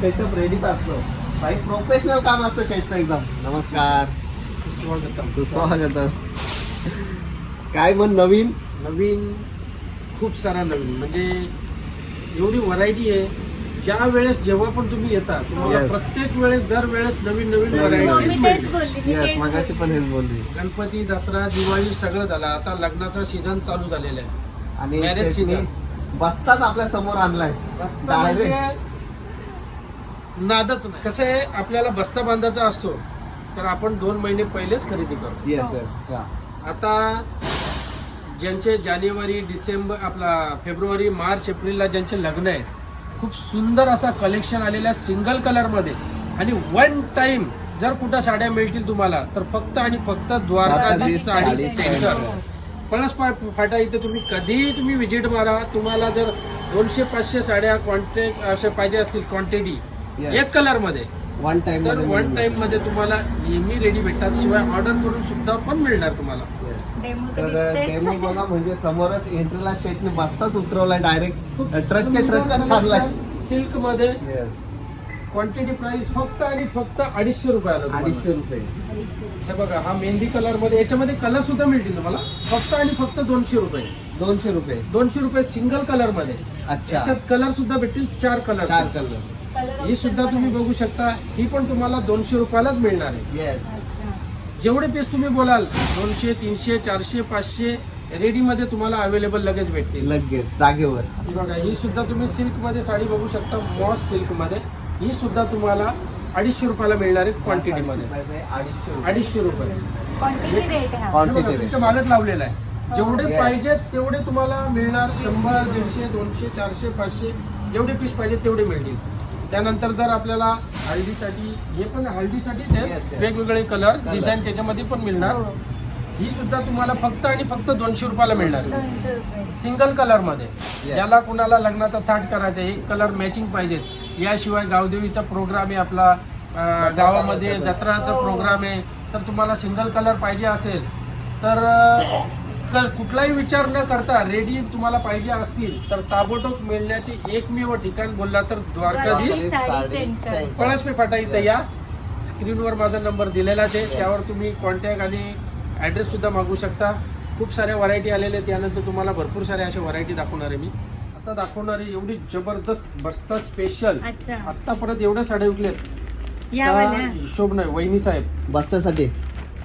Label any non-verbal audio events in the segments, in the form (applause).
Setup रेडीच असतो भाई professional काम असतं शेटचं एकदम. नमस्कार. सुस्वागत काय मग नवीन? नवीन खूप सारा नवीन. म्हणजे एवढी व्हरायटी आहे ज्या वेळेस जेव्हा पण तुम्ही येता तुम्हाला Yes. प्रत्येक वेळेस दर वेळेस नवीन नवीन मी व्हरायटी तेच बोलली मी येस तेच मगाशी बोलली. पण हेच बोलली. गणपती दसरा दिवाळी सगळं झालं. आता लग्नाचा सीझन चालू झालेला आहे. आणि Marriage शेटने season. बसताच आपल्यासमोर आणलाय. Direct. म्हणजे नादच नाही. कसं आहे आपल्याला बस्ता बांधायचा असतो तर आपण दोन महिने पहिलेच खरेदी करतो येस येस आता ज्यांचे जानेवारी डिसेंबर आपला फेब्रुवारी मार्च एप्रिलला ज्यांचे लग्न आहेत खूप सुंदर असा कलेक्शन आलेला सिंगल कलरमध्ये. आणि वन टाइम जर कुठं साड्या मिळतील तुम्हाला तर फक्त आणि फक्त द्वारकाधीश साडी सेंटर. पळस फाटा इथे तुम्ही कधीही तुम्ही व्हिजिट मारा. तुम्हाला जर दोनशे पाचशे साड्या क्वांटिटी अशा पाहिजे असतील क्वांटिटी. एक कलरमध्ये वन टाइम तर वन टाइममध्ये तुम्हाला नेहमी रेडी भेटतात. शिवाय ऑर्डर करून सुद्धा पण मिळणार तुम्हाला. डेमो तर. डेमो बघा म्हणजे समोरच एंट्रीला शेटने बसताच उतरवलाय डायरेक्ट ट्रकच्या ट्रकच चाललाय. सिल्कमध्ये येस क्वांटिटी प्राइस फक्त आणि फक्त अडीचशे रुपयाला. अडीचशे रुपये. हे बघा हा मेहंदी कलरमध्ये याच्यामध्ये कलर सुद्धा मिळतील तुम्हाला. फक्त आणि फक्त दोनशे रुपये. दोनशे रुपये. दोनशे रुपये सिंगल कलरमध्ये अच्छा कलर सुद्धा भेटतील चार कलर चार कलर ही सुद्धा तुम्ही बघू शकता. ही पण तुम्हाला दोनशे रुपयालाच मिळणार आहे. येस. जेवढे पीस तुम्ही बोलाल दोनशे तीनशे चारशे पाचशे रेडी मध्ये तुम्हाला अवेलेबल लगेच भेटतील. लगेच जागेवर. ही बघा ही सुद्धा तुम्ही सिल्कमध्ये साडी बघू शकता मॉस सिल्कमध्ये ही सुद्धा तुम्हाला अडीचशे रुपयाला मिळणार आहे क्वांटिटी मध्ये. अडीचशे रुपये. क्वांटिटी रेट हा Quantity हे बघा, rate. तुमच्या मालच लावलेला आहे. जेवढे Yes. पाहिजेत तेवढे तुम्हाला मिळणार. शंभर दीडशे दोनशे चारशे पाचशे जेवढे पीस पाहिजे तेवढे मिळतील. त्यानंतर जर आपल्याला हळदीसाठी हे पण हळदीसाठीच yes. वेगवेगळे कलर. डिझाईन त्याच्यामध्ये पण मिळणार हो. ही सुद्धा तुम्हाला फक्त आणि फक्त दोनशे रुपयाला मिळणार सिंगल कलरमध्ये. ज्याला कुणाला लग्नाचा थाट करायचा एक कलर मॅचिंग पाहिजेत याशिवाय गावदेवीचा प्रोग्राम आहे आपला गावामध्ये जत्रा. जत्राचा हो. प्रोग्राम आहे तर तुम्हाला सिंगल कलर पाहिजे असेल तर कुठलाही विचार न करता रेडी तुम्हाला पाहिजे असतील तर ताबोटोब मिळण्याचे एकमेव ठिकाण बोलला तर द्वारकाधीश. पळसपे फाटा इथं या. स्क्रीनवर माझा नंबर दिलेलाच आहे. त्यावर तुम्ही कॉन्टॅक्ट आणि ॲड्रेस सुद्धा मागू शकता. खूप साऱ्या व्हरायटी आलेल्या आहेत. त्यानंतर तुम्हाला भरपूर साऱ्या अशा व्हरायटी दाखवणार आहे मी. आता दाखवणार आहे एवढी जबरदस्त बस्ता स्पेशल अच्छा. आतापर्यंत एवढ्या साड्या वाल्या हिशोब नाही वहिनी साहेब. बसण्यासाठी.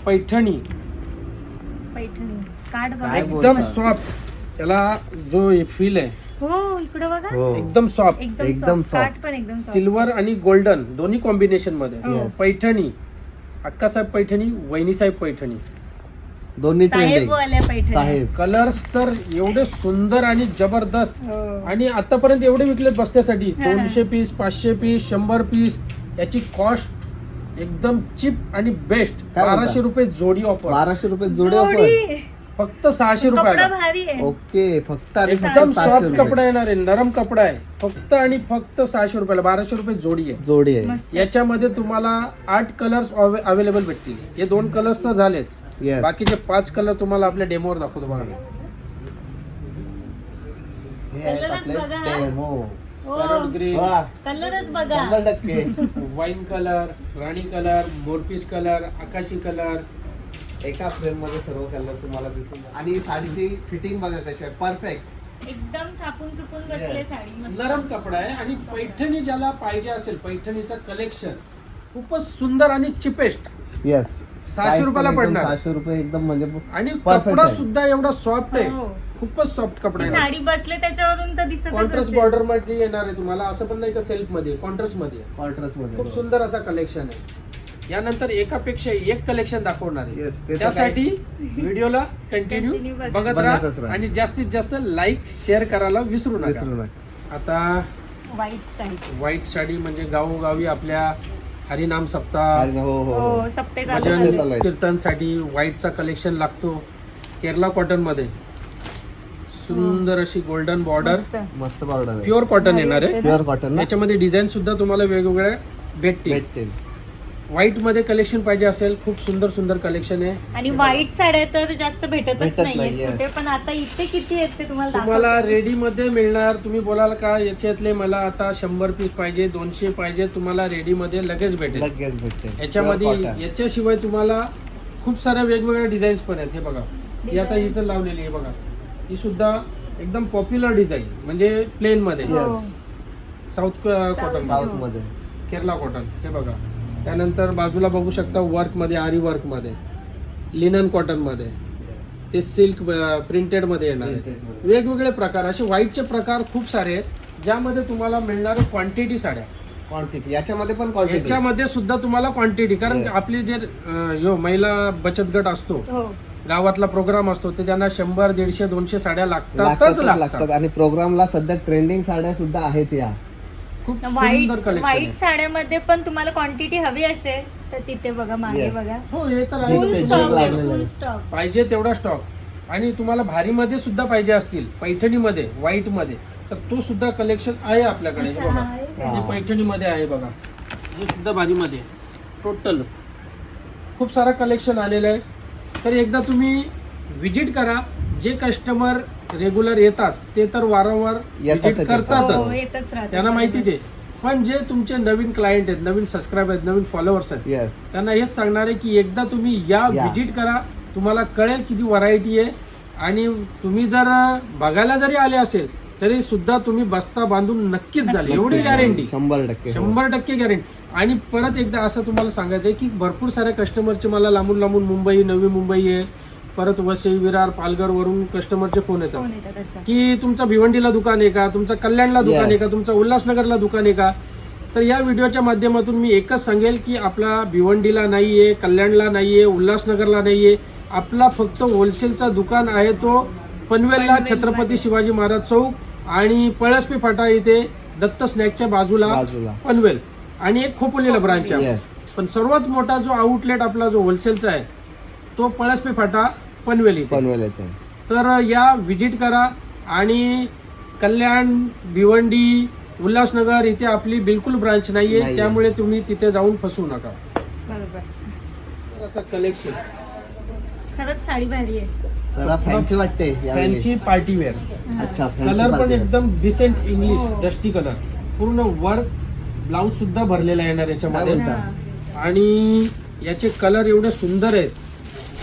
पैठणी. पैठणी. कार्ड बघा काय एकदम? सॉफ्ट त्याला जो फील आहे हो इकडे बघा हो एकदम सॉफ्ट एकदम एकदम soft. soft. कार्ड पण एकदम soft. सिल्वर आणि गोल्डन दोन्ही कॉम्बिनेशनमध्ये Yes. पैठणी अक्कासाहेब पैठणी वहिनीसाहेब पैठणी दोन्ही साहेब वाल्या पैठणी साहेब कलर्स तर एवढे सुंदर आणि जबरदस्त हो. आणि आतापर्यंत एवढे विकले बसण्यासाठी हा. दोनशे पीस पाचशे पीस शंभर पीस याची कॉस्ट एकदम चिप आणि बेस्ट काय? बाराशे रुपये जोडी ऑफर बाराशे रुपये जोडे ऑफर. फक्त सहाशे कपडा रुपयाला भारी आहे. ओके फक्त आणि फक्त एकदम सहाशे सॉफ्ट रुपये. कपडा येणार आहे नरम कपडा आहे. फक्त आणि फक्त सहाशे रुपयाला बाराशे रुपये जोडी आहे. जोडी आहे. मस्त. याच्यामध्ये तुम्हाला आठ कलर्स अवेलेबल भेटतील. हे दोन कलर्स तर झालेच. येस बाकीचे पाच कलर तुम्हाला आपल्या डेमोवर दाखवतो बघा हे आहेत कलरच आपले बघा. हा. demo. हो. पॅरोट ग्रीन वा, कलरच बघा. शंभर टक्के. (laughs) वाईन कलर राणी कलर मोरपीस कलर आकाशी कलर एका फ्रेममध्ये सर्व कलर तुम्हाला दिसून आणि साडीची फिटिंग बघा कशी आहे. परफेक्ट एकदम चापून चुपून बसले. साडी मस्त. नरम कपडा आहे आणि पैठणी ज्याला पाहिजे असेल पैठणीचं कलेक्शन खूपच सुंदर आणि चिपेस्ट येस सहाशे रुपयाला पडणार. सहाशे रुपये एकदम म्हणजे आणि Perfect कपडा आहे. सुद्धा एवढा सॉफ्ट आहे. हो. खूपच सॉफ्ट कपडा आहे. साडी बसले त्याच्यावरून तर कॉन्ट्रास्ट. बॉर्डरमध्ये येणार आहे तुम्हाला. असं पण नाही का सेल्फमध्ये कॉन्ट्रास्टमध्ये. कॉन्ट्रास्टमध्ये खूप सुंदर असा कलेक्शन आहे. यानंतर एकापेक्षा एक कलेक्शन दाखवणार आहे. Yes, ते तर त्यासाठी व्हिडिओला कंटिन्यू Continue. बघत बघतच राहा. राहा. आणि जास्तीत जास्त लाईक शेअर करायला विसरू विसरू नका. आता व्हाईट साडी. व्हाईट साडी म्हणजे गावोगावी आपल्या हरिनाम सप्ताह. आणि हो हो हो. हो सप्ते चालू भजन झाले. चालू आहे. कीर्तनसाठी व्हाईटचा कलेक्शन लागतो. केरला कॉटनमध्ये सुंदर अशी गोल्डन बॉर्डर मस्त. मस्त पावडर आहे. प्युअर कॉटन येणार आहे. प्युअर कॉटन ना? याच्यामध्ये डिझाईन सुद्धा तुम्हाला वेगवेगळ्या भेटतील. भेटतील. व्हाईटमध्ये कलेक्शन पाहिजे असेल खूप सुंदर सुंदर कलेक्शन आहे. आणि व्हाईट साड्या तर जास्त भेटतच भेटत नाहीये नाहीये. कुठे पण आता इथे किती आहेत ते तुम्हाला तुम्हाला दाखवते. रेडी मध्ये मिळणार तुम्ही बोलाल का याच्यातले मला आता शंभर पीस पाहिजे दोनशे पाहिजे तुम्हाला रेडी मध्ये लगेच भेटेल. लगेच भेटते याच्यामध्ये Pure cotton. याच्याशिवाय तुम्हाला खूप साऱ्या वेगवेगळ्या डिझाईन्स पण आहेत. हे बघा. ही आता Designs. हिचं लावलेली आहे बघा. ही सुद्धा एकदम पॉप्युलर डिझाईन म्हणजे प्लेन मध्ये. हो. साऊथ कॉटन साऊथमध्ये. केरला कॉटन हे बघा. त्यानंतर बाजूला बघू शकता वर्कमध्ये आरी वर्कमध्ये लिनन कॉटनमध्ये. ते सिल्क प्रिंटेडमध्ये येणार आहे. वेगवेगळे प्रकार असे व्हाईटचे प्रकार खूप सारे आहेत ज्यामध्ये तुम्हाला मिळणार क्वांटिटी साड्या. क्वांटिटी याच्यामध्ये पण क्वांटिटी याच्यामध्ये सुद्धा तुम्हाला क्वांटिटी कारण. आपली जे यो महिला बचत गट असतो हो. गावातला प्रोग्राम असतो ते त्यांना शंभर दीडशे दोनशे साड्या लागतातच लागतातच लागतात. लागतात. आणि प्रोग्रामला सध्या ट्रेंडिंग साड्या सुद्धा आहेत या. खूप व्हाईट सुंदर कलेक्शन व्हाईट साड्यामध्ये पण तुम्हाला क्वांटिटी हवी असेल तर तिथे बघा मागे Yes. बघा. हो हे तर फुल आहे फुल. स्टॉक पाहिजे तेवढा स्टॉक आणि तुम्हाला भारीमध्ये सुद्धा पाहिजे असतील पैठणीमध्ये व्हाईटमध्ये. तर तो सुद्धा कलेक्शन आहे आपल्याकडे हे बघा. हे पैठणीमध्ये आहे बघा. हे सुद्धा भारीमध्ये टोटल खूप सारा कलेक्शन आलेलं आहे. तर एकदा तुम्ही विजिट करा. जे कस्टमर रेग्युलर येतात ते तर वारंवार येतात. करतातच. हो, येतच त्यांना माहितीच आहे. पण जे तुमचे नवीन क्लायंट आहेत नवीन सबस्क्राईब आहेत नवीन फॉलोअर्स आहेत येस त्यांना हेच सांगणार आहे की एकदा तुम्ही या या. विजिट करा. तुम्हाला कळेल किती व्हरायटी आहे. आणि तुम्ही जर बघायला जरी आले असेल तरी सुद्धा तुम्ही बस्ता बांधून नक्कीच झाले. एवढी गॅरंटी शंभर टक्के हो. शंभर टक्के गॅरंटी आणि परत एकदा असं तुम्हाला सांगायचं आहे की भरपूर साऱ्या कस्टमरचे मला लांबून लांबून मुंबई नवी मुंबई आहे. परत वसई विरार पालघर वरून कस्टमरचे फोन येतात. कोण येतात अच्छा. की तुमचं भिवंडीला दुकान आहे का? तुमचं कल्याणला दुकान आहे Yes. का तुमचं उल्हासनगरला दुकान आहे का? तर या व्हिडिओच्या माध्यमातून मी एकच सांगेल की आपला भिवंडीला नाहीये कल्याणला नाहीये उल्हासनगरला नाहीये. आपला फक्त होलसेलचा दुकान आहे तो पनवेलला पनवेलमध्ये. छत्रपती शिवाजी महाराज चौक आणि पळसपी फाटा इथे दत्त स्नॅकच्या बाजूला बाजूला. पनवेल आणि एक खोपोलीला ब्रांच आहे. येस पण सर्वात मोठा जो आउटलेट आपला जो होलसेलचा आहे तो पळसपी फाटा पनवेल इथे पनवेल येते तर या विजिट करा आणि कल्याण भिवंडी उल्हासनगर इथे आपली बिलकुल ब्रांच नाहीये नाहीये. त्यामुळे तुम्ही तिथे जाऊन फसू नका बरोबर तर असं कलेक्शन खरंच साडी भारी आहे जरा फॅन्सी वाटते यावेळी. फॅन्सी पार्टी वेअर अच्छा fancy कलर पण. एकदम डिसेंट इंग्लिश हो. डस्टी कलर पूर्ण वर्क ब्लाऊज सुद्धा भरलेला येणार याच्यामध्ये? हा. आणि याचे कलर एवढे सुंदर आहेत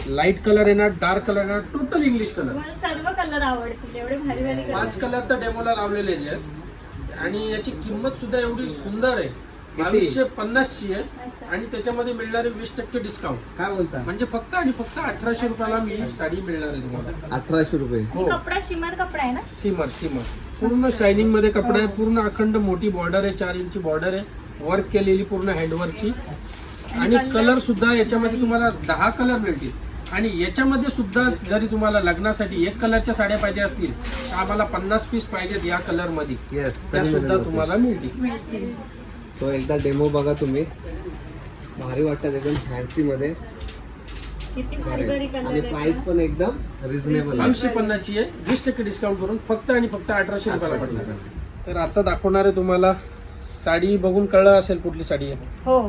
लाइट कलर येणार डार्क कलर येणार टोटल इंग्लिश कलर. सर्व कलर आवडतील एवढे भारी भारी पाच कलर कलर तर डेमोला लावलेले आहेत. आणि याची किंमत सुद्धा एवढी सुंदर आहे. बावीसशे पन्नासची आहे. अच्छा. आणि त्याच्यामध्ये मिळणारे वीस टक्के डिस्काउंट काय बोलता? म्हणजे फक्त आणि फक्त अठराशे रुपयाला मी ही साडी मिळणार आहे तुम्हाला. अठराशे रुपये. हो कपडा शिमर कपडा आहे ना? सिमर सिमर पूर्ण शायनिंगमध्ये कपडा आहे. पूर्ण अखंड मोठी बॉर्डर आहे. चार इंची बॉर्डर आहे. वर्क केलेली पूर्ण हँडवर्कची आणि? कलर? सुद्धा याच्यामध्ये तुम्हाला दहा कलर मिळतील. आणि याच्यामध्ये सुद्धा जरी तुम्हाला लग्नासाठी एक कलरच्या साड्या पाहिजे असतील तर आम्हाला पन्नास पीस पाहिजेत या कलरमध्ये येस त्या सुद्धा तुम्हाला मिळतील. सो एकदा डेमो बघा तुम्ही. भारी वाटतात एकदम फॅन्सी मध्ये. किती भारी भारी. आणि प्राइस पण एकदम रिझनेबल आहे. पन्नासची आहे. वीस टक्के डिस्काउंट करून फक्त आणि फक्त अठराशे रुपयाला पडणार. तर आता दाखवणार आहे तुम्हाला साडी बघून कळलं असेल कुठली साडी आहे. हो.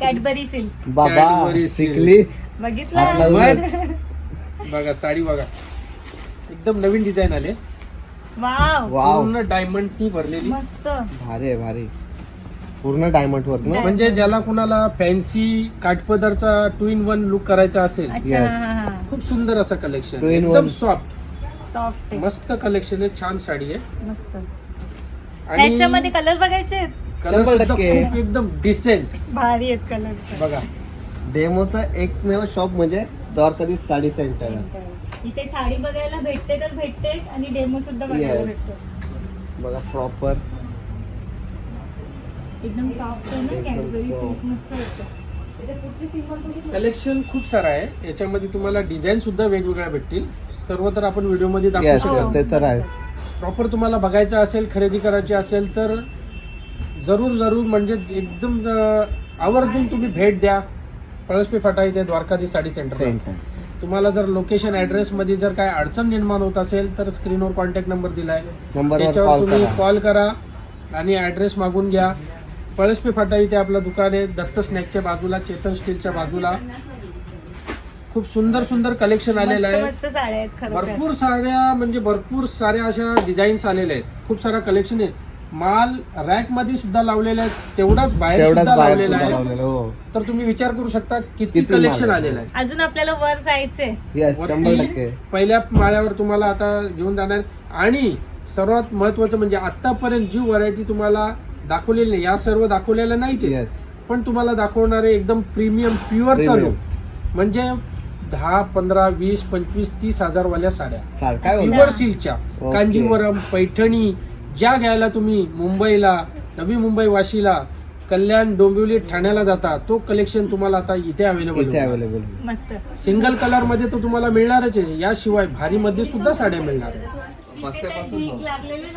Cadbury silk. बाबा Cadbury. शिकली हात बघितलं? लावून. बघा. साडी बघा. एकदम नवीन डिझाईन आले. वाव. वाव. पूर्ण डायमंड ती भरलेली. मस्त. भारी आहे भारी. पूर्ण डायमंड वर्क ना? म्हणजे ज्याला कुणाला फॅन्सी काठपदरचा टू इन वन लुक करायचा असेल अच्छा Yes. खूप सुंदर असं कलेक्शन Two in एकदम one. सॉफ्ट सॉफ्ट मस्त कलेक्शन आहे छान साडी आहे. मस्त. आणि त्याच्यामध्ये कलर बघायचे आहेत? कलर शंभर सुद्धा टक्के. खूप एकदम डिसेंट भारी आहेत कलर बघा. डेमोचा एकमेव शॉप म्हणजे द्वारकाधीश साडी सेंटर इथे साडी बघायला भेटते तर भेटते आणि डेमो सुद्धा बघायला Yes. भेटतो. बघा प्रॉपर एकदम सॉफ्ट आहे ना एकदम कॅडबरी soft. सिल्क मस्त वाटतं कलेक्शन खूप सारं आहे. याच्यामध्ये तुम्हाला डिझाईन सुद्धा वेगवेगळ्या भेटतील. सर्व तर आपण व्हिडिओमध्ये दाखवू येस शकतो. ते तर आहे प्रॉपर तुम्हाला बघायचं असेल खरेदी करायची असेल तर जरूर जरूर. म्हणजे एकदम आवर्जून तुम्ही भेट द्या. पळसपी फाटा इथे द्वारकाधी साडी सेंटर तुम्हाला जर लोकेशन ऍड्रेस मध्ये जर काय अडचण निर्माण होत असेल तर स्क्रीनवर कॉन्टॅक्ट नंबर दिलाय. नंबरवर त्याच्यावर तुम्ही कॉल करा आणि ऍड्रेस मागून घ्या. पळसपी फाटा इथे आपलं दुकान आहे दत्त स्नॅकच्या बाजूला चेतन स्टीलच्या बाजूला. खूप सुंदर सुंदर कलेक्शन आलेलं आहे. मस्त साड्या आहेत खरं भरपूर साऱ्या म्हणजे भरपूर साऱ्या अशा डिझाईन्स आलेल्या आहेत. खूप सारा कलेक्शन आहे. माल रॅकमध्ये सुद्धा लावलेला आहे तेवढाच बाहेर तेवढाच सुद्धा बाहेर लावलेला सुद्धा आहे. लावलेलं हो. तर तुम्ही विचार करू शकता किती किती माल कलेक्शन आहे. आलेलं आहे. अजून आपल्याला वर जायचंय. येस शंभर वरती टक्के. पहिल्या माळ्यावर तुम्हाला आता घेऊन जाणार. आणि सर्वात महत्वाचं म्हणजे आतापर्यंत जी व्हरायटी तुम्हाला दाखवलेली नाही या सर्व दाखवलेल्या नाहीच. येस पण तुम्हाला दाखवणारे एकदम प्रीमियम प्युअर चालू. म्हणजे दहा पंधरा वीस पंचवीस तीस हजार वाल्या साड्या काय प्युअर सिल्कच्या ओके. कांजीवरम पैठणी ज्या घ्यायला तुम्ही मुंबईला नवी मुंबई वाशीला कल्याण डोंबिवली ठाण्याला जाता तो कलेक्शन तुम्हाला आता इथे अवेलेबल इथे अवेलेबल मस्त. सिंगल कलरमध्ये तो तुम्हाला मिळणारच आहे. याशिवाय भारी मध्ये सुद्धा साड्या मिळणार. आहेत. बस्त्यापासून हो.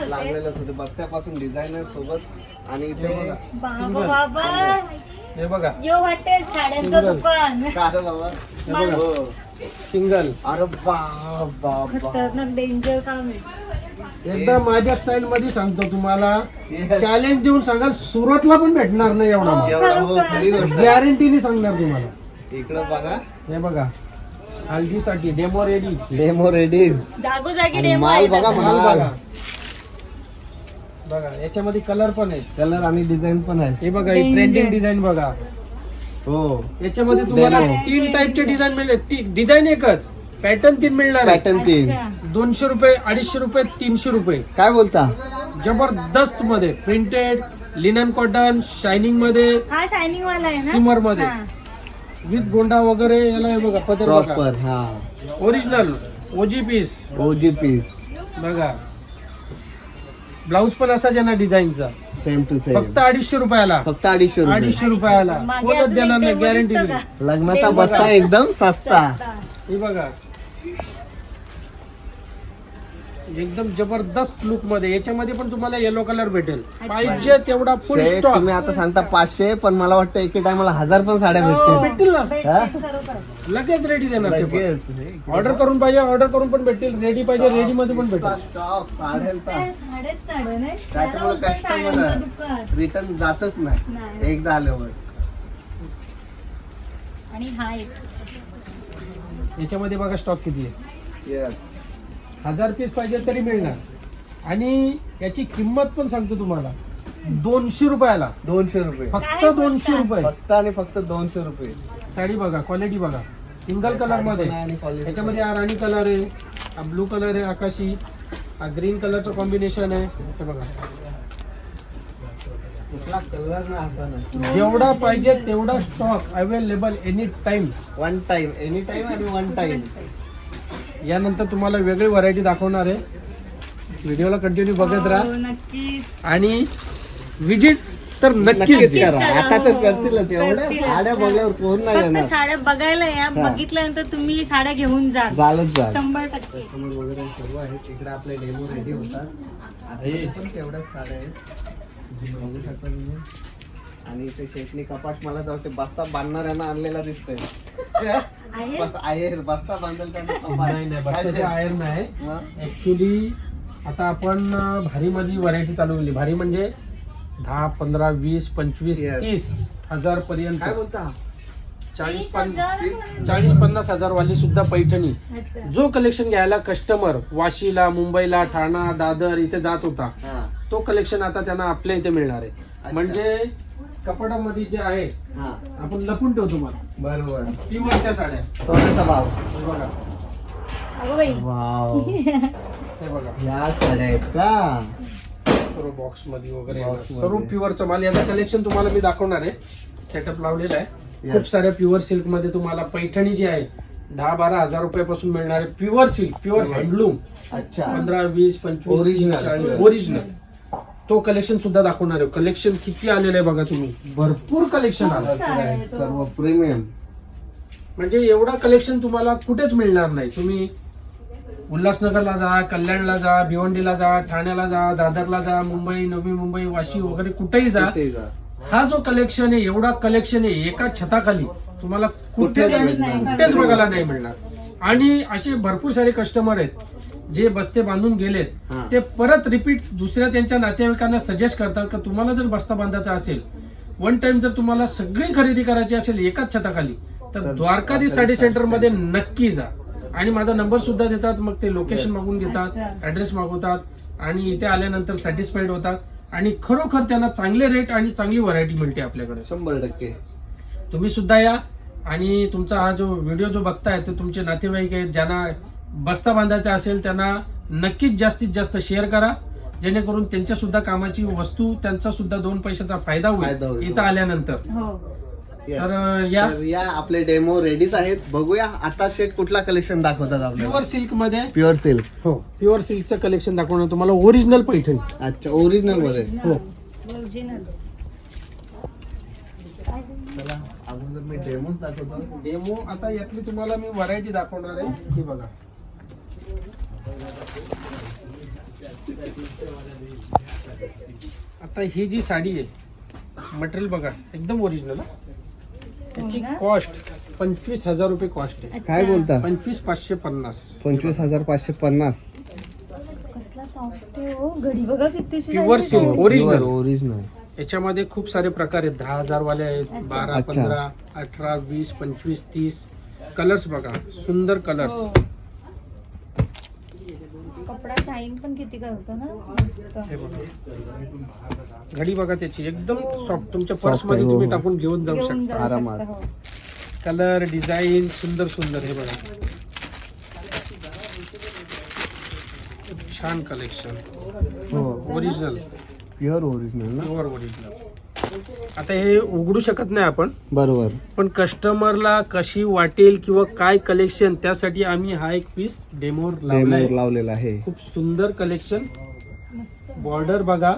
लागलेलेच होते. बस्त्यापासून डिझायनर सोबत आणि इथे बाबा. बाबा. हे बघा. यो हॉटेल साड्यांचं Single. दुकान. का रे बाबा हे बघा. सिंगल अरे बा बा बा खतरनाक डेंजर काम आहे. एकदा माझ्या स्टाईल मध्ये सांगतो तुम्हाला. चॅलेंज देऊन सांगाल सुरतला पण भेटणार नाही एवढा माल. एवढा हो. गॅरंटीने सांगणार तुम्हाला. इकडं बघा. हे बघा. हल्दीसाठी डेमो रेडी डेमो रेडी जागोजागी आणि डेमो माल बघा. माल. बघा. बघा याच्यामध्ये कलर पण आहे कलर आणि डिझाईन पण आहे हे बघा Danger. ट्रेंडिंग डिझाईन बघा. हो. याच्यामध्ये तुम्हाला. तीन टाईपचे डिझाईन मिळेल. डिझाईन एकच. पॅटर्न तीन मिळणार आहे. पॅटर्न तीन. अच्छा. दोनशे रुपये अडीचशे रुपये तीनशे रुपये. काय बोलता? जबरदस्त मध्ये प्रिंटेड लिनन कॉटन शायनिंगमध्ये हा शायनिंग वाला आहे ना? Shimmer मध्ये. हा. विथ गोंडा वगैरे याला हे बघा पदर बघा. प्रॉपर हा. Original OG piece OG piece बघा. ब्लाऊज पण असा ज्यांना डिझाईनचा सेम टू सेम फक्त अडीचशे रुपयाला. फक्त अडीचशे रुपये. अडीचशे रुपयाला. मागे कोणच अजून देणार एक नाही demo गॅरंटी दिसतं दिली का? लग्नाचा बस्ता. एकदम सस्ता. सस्ता. हे बघा. एकदम जबरदस्त लुकमध्ये. याच्यामध्ये पण तुम्हाला येलो कलर भेटेल. पाहिजे तेवढा फुल शेठ, स्टॉक तुम्ही आता सांगता पाचशे पण मला वाटतं एके टायमाला हजार पण साड्या भेटतील. भेटतील ना. हा? लगेच रेडी देणार ते पण. लगेच ऑर्डर करून पाहिजे ऑर्डर करून पण भेटतील. रेडी पाहिजे रेडी मध्ये पण भेटेल. स्टॉक साड्यांचा. त्याच्यामुळे. रिटर्न जातच नाही. नाही. एकदा आल्यावर. आणि हा एक. याच्यामध्ये बघा स्टॉक किती आहे. येस हजार पीस पाहिजे तरी मिळणार. आणि याची किंमत पण सांगतो तुम्हाला. दोनशे रुपयाला. दोनशे रुपये. फक्त दोनशे? रुपये. फक्त आणि फक्त दोनशे रुपये. साडी बघा क्वालिटी बघा. सिंगल कलरमध्ये. आणि quality याच्यामध्ये हा राणी कलर आहे हा ब्लू कलर आहे आकाशी. हा ग्रीन कलरचं कॉम्बिनेशन आहे. हे बघा. कलर ना जेवढा पाहिजे तेवढा stock available any time one time any time आणि वन टाइम यानंतर तुम्हाला वेगळी व्हरायटी दाखवणार आहे. व्हिडिओला कंटिन्यू बघत राहा. हो, नक्कीच. आणि विजिट तर नक्कीच नक्कीच द्या. करा. आता तर करतीलच एवढ्या करतीलच. साड्या बघल्यावर कोण नाही फक्त येणार. साड्या बघायला या. बघितल्यानंतर तुम्ही साड्या घेऊन जा झालंच झालं शंभर टक्के. कस्टमर वगैरे सर्व आहेत. आपले डेमो रेडी होतात. पण तेवढ्याच साड्या आहेत. बघू शकता तुम्ही. आणि इथे शेटणी कपाट मला तर वाटते बस्ता बांधणाऱ्यांना आणलेला दिसतोय बस्ता बांधेल त्यांना कपाट. नाही नाही काय बस्ताचे शेठ? आयर नाही मग? ऍक्च्युली आता आपण अं, भारीमध्ये व्हरायटी चालू केली भारी म्हणजे दहा पंधरा वीस पंचवीस Yes. तीस हजार पर्यंत काय बोलता चाळीस पन्नास हजार? चाळीस पन्नास हजार वाली सुद्धा पैठणी अच्छा. जो कलेक्शन घ्यायला कस्टमर वाशीला मुंबईला ठाणा दादर इथे जात होता हा तो कलेक्शन आता त्यांना आपल्या इथे मिळणार आहे. म्हणजे कपाटामध्ये जे आहे हा. आपण लपून ठेवतो तुम्हाला बरोबर. प्युअरच्या साड्या सोन्याचा भाव. हे बघा. अगं बाई. वाव. हे बघा. ह्या साड्या आहेत का? सर्व बॉक्समध्ये वगैरे Box येणार. मध्ये. सर्व प्युअरचं माल. याचा कलेक्शन तुम्हाला मी दाखवणार आहे. सेटअप लावलेला आहे. Yes. खूप साऱ्या प्युअर सिल्कमध्ये तुम्हाला पैठणी जी आहे दहा बारा हजार रुपयापासून मिळणार आहे प्युअर सिल्क प्युअर. हँडलूम अच्छा. पंधरा वीस पंचवीस Original. Pure. ओरिजिनल तो कलेक्शन सुद्धा दाखवणार आहे. कलेक्शन किती आलेलं आहे बघा तुम्ही. भरपूर कलेक्शन आलं. सर्व प्रीमियम म्हणजे एवढा कलेक्शन तुम्हाला कुठेच मिळणार नाही. तुम्ही उल्हासनगरला जा कल्याणला जा भिवंडीला जा ठाण्याला जा दादरला जा मुंबई नवी मुंबई वाशी वगैरे कुठेही जा. हा जो कलेक्शन आहे एवढा कलेक्शन आहे एका छताखाली तुम्हाला कुठे कुठेच. कुठेच बघायला नाही मिळणार. आणि असे भरपूर सारे कस्टमर आहेत. जे बस्ते बांधून गेलेत हा. ते परत रिपीट दुसऱ्या त्यांच्या नातेवाईकांना सजेस्ट करतात का तुम्हाला जर बस्ता बांधायचा असेल वन टाइम जर तुम्हाला सगळी खरेदी करायची असेल एकाच छताखाली तर तर द्वारकाधीश साडी सेंटरमध्ये नक्की जा आणि माझा नंबर सुद्धा देतात मग ते लोकेशन Yes. मागून घेतात. ऍड्रेस मागवतात आणि इथे आल्यानंतर सॅटिस्फाईड होतात आणि खरोखर त्यांना चांगले रेट आणि चांगली व्हरायटी मिळते आपल्याकडे शंभर टक्के तुम्ही सुद्धा या आणि तुमचा हा जो व्हिडिओ जो बघताय तो तुमचे नातेवाईक आहेत ज्यांना बस्ता बांधायचा असेल त्यांना नक्कीच जास्तीत जास्त शेअर करा. जेणेकरून त्यांच्या सुद्धा कामाची वस्तू त्यांचा सुद्धा दोन पैशाचा फायदा फायदा होईल. होईल. इथं आल्यानंतर. हो. Yes. तर या तर या आपले डेमो रेडीच आहेत. बघूया आता शेट कुठला कलेक्शन दाखवतात प्युअर सिल्कमध्ये प्युअर सिल्क हो प्युअर सिल्कचं कलेक्शन दाखवणार तुम्हाला. ओरिजिनल पैठणी. अच्छा ओरिजिनलमध्ये. हो. चला अगोदर मी डेमोच दाखवतो. डेमो आता यातली तुम्हाला मी व्हरायटी दाखवणार आहे. ही बघा. आता ही जी साडी आहे मटेरियल बघा एकदम ओरिजिनल त्याची हो? कॉस्ट पंचवीस हजार रुपये कॉस्ट आहे काय बोलता पंचवीस पाचशे पन्नास पंचवीस हजार पाचशे पन्नास कसला सॉफ्ट आहे हो घडी बघा कितीशी Pure झाली. silk. Original. ओरिजिनल याच्यामध्ये खूप सारे प्रकार आहेत दहा हजार वाले आहेत. बारा अच्छा. पंधरा अठरा वीस पंचवीस तीस कलर्स बघा सुंदर कलर्स हो. कपडा शाईन पण किती करतो ना. हे घडी बघा त्याची एकदम सॉफ्ट तुमच्या Soft पर्समध्ये हो, तुम्ही हो. टाकून घेऊन जाऊ शकता. आरामात. हो. कलर डिझाईन सुंदर सुंदर हे बघा. खूप छान कलेक्शन हो. ओरिजिनल प्युअर ओरिजिनल ना? प्युअर ओरिजिनल आता हे उघडू शकत नाही आपण. बरोबर. पण कस्टमरला कशी वाटेल किंवा काय कलेक्शन त्यासाठी आम्ही हा एक पीस डेमोर लावलाय लावलेला आहे. खूप सुंदर कलेक्शन मस्त बॉर्डर बघा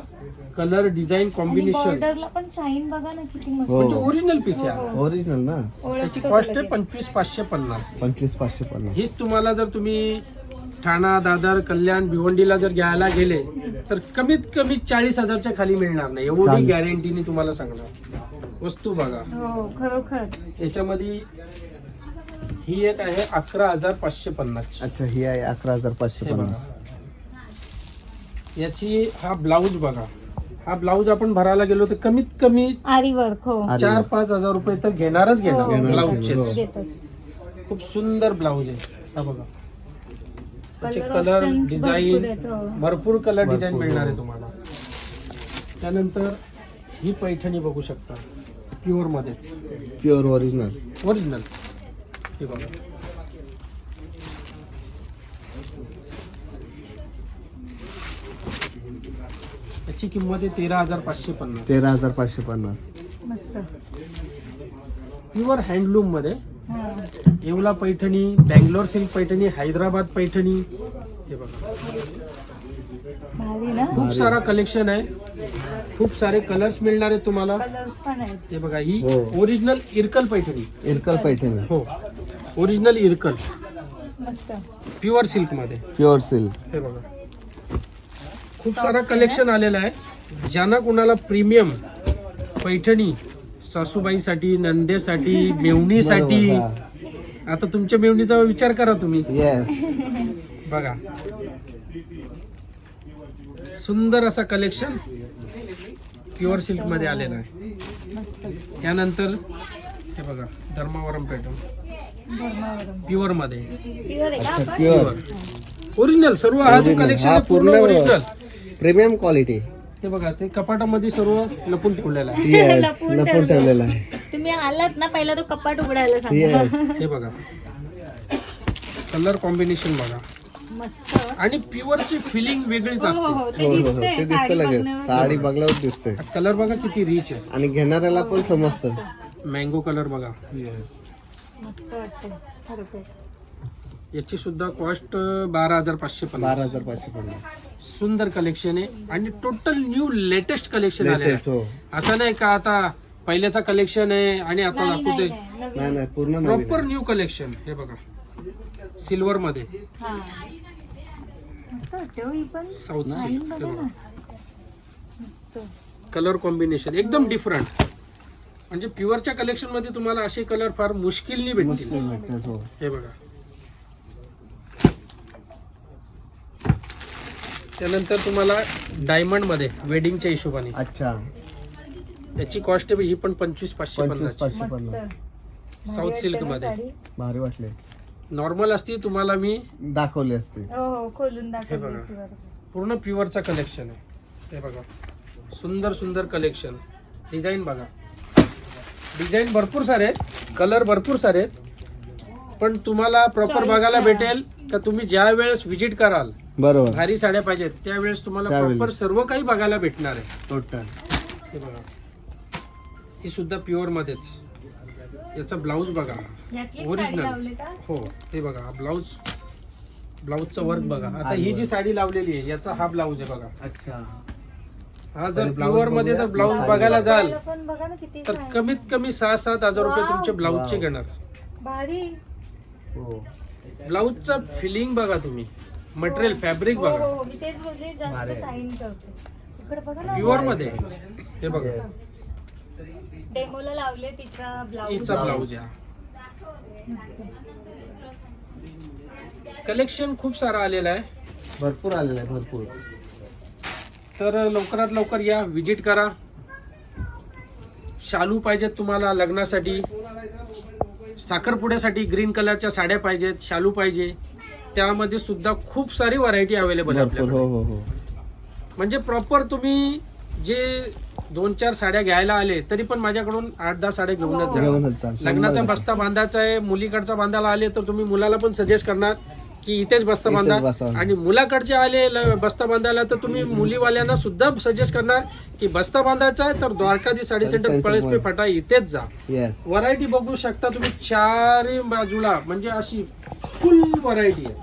कलर डिझाईन कॉम्बिनेशन बॉर्डरला पण शाईन बघा ना किती मस्त. हो. म्हणजे ओरिजिनल पीस आहे हा. ओरिजिनल ना? त्याची कॉस्ट आहे. पंचवीस पाचशे पन्नास. पंचवीस पाचशे पन्नास. हीच तुम्हाला जर तुम्ही ठाणा दादर कल्याण भिवंडीला जर घ्यायला गेले तर कमीत कमी चाळीस हजारच्या खाली मिळणार नाही. एवढी. गॅरंटीने तुम्हाला सांगणार. वस्तू बघा. हो खरोखर. याच्यामध्ये ही एक आहे अकरा हजार पाचशे पन्नास. अच्छा ही आहे अकरा हजार पाचशे हे पन्नास. बघा याची हा ब्लाऊज बघा. हा ब्लाऊज आपण भरायला गेलो तर कमीत कमी आरी वर्क हो. चार. पाच हजार रुपये तर घेणारच हो. घेणार. घेणारच ब्लाऊजचे खूप सुंदर ब्लाऊज आहे. हा बघा. त्याचे कलर डिझाईन भरपूर आहेत, हो. कलर डिझाईन मिळणार हो. आहे तुम्हाला. त्यानंतर ही पैठणी बघू शकता. प्युअर मध्येच. प्युअर ओरिजिनल ओरिजिनल हे बघा. याची किंमत आहे तेरा हजार पाचशे पन्नास. तेरा हजार पाचशे पन्नास. मस्त. प्युअर हँडलूममध्ये हा. येवला पैठणी बँगलोर सिल्क पैठणी हैदराबाद पैठणी. हे बघा. भारी ना? खूप. सारा कलेक्शन आहे. खूप सारे कलर्स मिळणार आहेत तुम्हाला. कलर्स पण आहेत. हे बघा ही हो. ओरिजिनल इरकल पैठणी. इरकल पैठणी. हो. ओरिजिनल इरकल. मस्त. प्युअर सिल्कमध्ये. प्युअर सिल्क हे बघा. खूप सारा कलेक्शन आलेला आहे. ज्यांना कुणाला प्रीमियम पैठणी सासूबाईसाठी नंदेसाठी मेवणीसाठी आता तुमच्या मेवणीचा विचार करा तुम्ही. येस बघा. सुंदर असा कलेक्शन प्युअर सिल्कमध्ये आलेला आहे. मस्त त्यानंतर हे बघा धर्मावरम पॅटर्न धर्मावरम प्युअरमध्ये. प्युअर आहे का अच्छा आपण? प्युअर ओरिजिनल सर्व हा जो Original. कलेक्शन हा पूर्ण पूर्ण ओरिजिनल प्रीमियम क्वालिटी ते बघा ते कपाटामध्ये सर्व लपून ठेवलेलं आहे. (laughs) लपवून लपून ठेवलं. ठेवलेला आहे. तुम्ही आलात ना पहिला तो कपाट उघडायला येस हे बघा. कलर कॉम्बिनेशन बघा. मस्त. आणि प्युअरची फिलिंग वेगळीच हो हो हो असते ते हो हो हो दिसतंय ते दिसतं साडी लगेच. बघण्यावर. साडी बघल्यावर दिसते कलर बघा किती रिच आहे. आणि घेणाऱ्याला पण समजतं. मँगो कलर बघा. मस्त वाटतं खरोखर याची सुद्धा कॉस्ट बारा हजार पाचशे बारा पन्नास हजार पाचशे पन्नास. सुंदर कलेक्शन आहे आणि टोटल न्यू लेटेस्ट कलेक्शन आले हो. असं नाही का आता पहिल्याचा कलेक्शन आहे आणि आता नाही दाखवते नाही नाही, नाही नवीन. नाही पूर्ण नवीन प्रॉपर. न्यू कलेक्शन हे बघा. सिल्वर मध्ये. हा. मस्त वाटतं हो ही पण. साऊथ शाईन सिल्क बघा ना मस्त. कलर कॉम्बिनेशन एकदम डिफरंट म्हणजे प्युअरच्या कलेक्शनमध्ये तुम्हाला असे कलर फार मुश्किलनी भेटतील. हो. हे बघा. त्यानंतर तुम्हाला डायमंडमध्ये वेडिंगच्या हिशोबाने. अच्छा. याची कॉस्ट ही पण पंचवीस पाचशे पंचवीस पन्नास पाचशे पन्नास. भारी साऊथ सिल्कमध्ये. भारी वाटले. नॉर्मल असती तुम्हाला मी दाखवले असते. हो हो खोलून बघा. दाखवली असती बरोबर. पूर्ण प्युअरचा कलेक्शन आहे. हे बघा. सुंदर सुंदर कलेक्शन डिझाईन बघा. डिझाईन भरपूर सारे आहेत. कलर भरपूर सारे आहेत. पण तुम्हाला प्रॉपर बघायला. भेटेल का तुम्ही ज्या वेळेस व्हिजिट कराल बरोबर भारी साड्या पाहिजेत त्यावेळेस तुम्हाला त्यावेळेस. प्रॉपर सर्व काही बघायला भेटणार आहे टोटल हे बघा ही सुद्धा प्युअर मध्येच याचा ब्लाऊज बघा Original. लावले का हो हे बघा ब्लाऊज ब्लाऊजचं वर्क बघा आता ही जी. साडी लावलेली आहे याचा हा ब्लाऊज आहे बघा अच्छा हा जर आणि blouse प्युअरमध्ये जर बघूया. ब्लाऊज blouse बघायला जाल बघायला पण बघा ना किती तर. कमीत कमी सहा सात हजार रुपये Wow. तुमचे ब्लाऊजचे Wow. घेणार भारी हो. ब्लाऊजचं फिलिंग बघा तुम्ही. मटेरियल फॅब्रिक हो बघा. हो हो. मी तेच बोलले भारी. जास्त शाईन करतो. इकडे बघा ना. प्युअरमध्ये. हे बघा. Yes. डेमोला लावले तिचा ब्लाऊज. हिचा ब्लाऊज आहे कलेक्शन खूप सारा आलेला आहे. भरपूर आलेलं आहे भरपूर. तर लवकरात लवकर या विजिट करा. शालू पाहिजेत तुम्हाला लग्नासाठी. साखरपुड्यासाठी ग्रीन कलरच्या साड्या पाहिजेत शालू पाहिजे. त्यामध्ये सुद्धा खूप सारी व्हरायटी अवेलेबल आहे भरपूर हो आपल्याकडे. हो हो म्हणजे प्रॉपर तुम्ही जे दोन चार साड्या घ्यायला आले तरी पण माझ्याकडून आठ दहा साड्या घेऊनच जा. घेऊनच लग्नाचा बस्ता बांधायचा आहे मुलीकडचा बांधायला आले तर तुम्ही मुलाला पण सजेस्ट करणार की इथेच बस्ता बांधा. बस्ता बांधा. आणि मुलाकडचे आले ल- बस्ता बांधायला तर तुम्ही मुलीवाल्यांना सुद्धा सजेस्ट करणार की बस्ता बांधायचा आहे तर द्वारकाधी साडी सेंटर साडी पळसपे सेंटर फटा इथेच जा. येस व्हरायटी बघू शकता तुम्ही चारही बाजूला म्हणजे अशी फुल व्हरायटी आहे.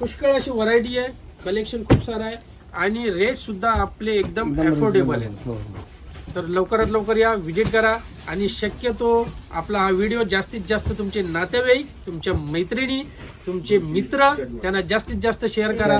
पुष्कळ अशी व्हरायटी आहे. कलेक्शन खूप सारं आहे. आणि रेट सुद्धा आपले एकदम अफोर्डेबल आहेत. हो हो. तर लवकरात लवकर या व्हिजिट करा आणि शक्यतो आपला हा व्हिडिओ जास्तीत जास्त तुमचे नातेवाईक तुमच्या मैत्रिणी तुमचे मित्र त्यांना जास्तीत जास्त शेअर करा.